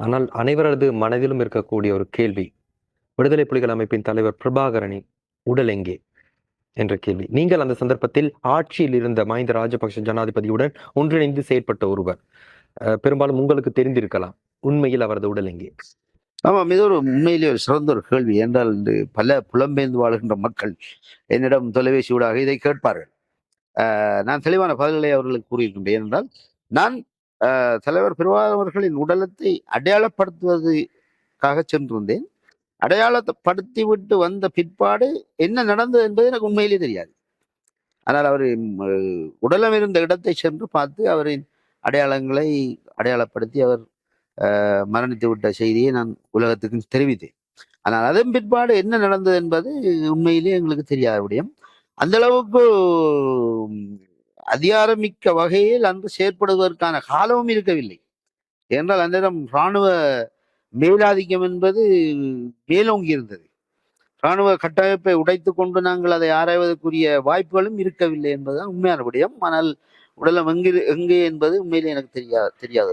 ஆனால் அனைவரது மனதிலும் இருக்கக்கூடிய ஒரு கேள்வி விடுதலை புலிகள் அமைப்பின் தலைவர் பிரபாகரனின் உடல் எங்கே? என்ற கேள்வி. நீங்கள் அந்த சந்தர்ப்பத்தில் ஆட்சியில் இருந்த மஹிந்த ராஜபக்ஷ ஜனாதிபதியுடன் ஒன்றிணைந்து செயற்பட்ட ஒருவர். அஹ், பெரும்பாலும் உங்களுக்கு தெரிந்திருக்கலாம். உண்மையில் அவரது உடல் எங்கே? ஆமாம் இது ஒரு உண்மையிலே ஒரு சிறந்த ஒரு கேள்வி. என்றால் பல புலம்பெயர்ந்து வாழ்கின்ற மக்கள் என்னிடம் தொலைபேசி ஊடாக இதை கேட்பார்கள். நான் தெளிவான பதில்களை அவர்களுக்கு கூறியிருக்கின்றேன். ஏனென்றால் நான் தலைவர் பெருவாதவர்களின் உடலத்தை அடையாளப்படுத்துவதற்காக சென்றிருந்தேன். அடையாளப்படுத்தி விட்டு வந்த பிற்பாடு என்ன நடந்தது என்பது எனக்கு உண்மையிலே தெரியாது. ஆனால் அவர் உடலம் இருந்த இடத்தை சென்று பார்த்து அவரின் அடையாளங்களை அடையாளப்படுத்தி அவர் ஆஹ் மரணித்து விட்ட செய்தியை நான் உலகத்துக்கு தெரிவித்தேன். ஆனால் அதன் பிற்பாடு என்ன நடந்தது என்பது உண்மையிலே எங்களுக்கு தெரியாத விடயம். அந்த அளவுக்கு அதிகாரமிக்க வகையில் அன்று செயற்படுவதற்கான காலமும் இருக்கவில்லை. என்றால் அந்த நேரம் இராணுவ மேலாதிக்கம் என்பது மேலோங்கி இருந்தது. இராணுவ கட்டமைப்பை உடைத்து கொண்டு நாங்கள் அதை ஆராய்வதற்குரிய வாய்ப்புகளும் இருக்கவில்லை என்பதுதான் உண்மையான விடயம். ஆனால் உடலம் எங்கு எங்கே என்பது உண்மையிலே எனக்கு தெரியாது தெரியாது.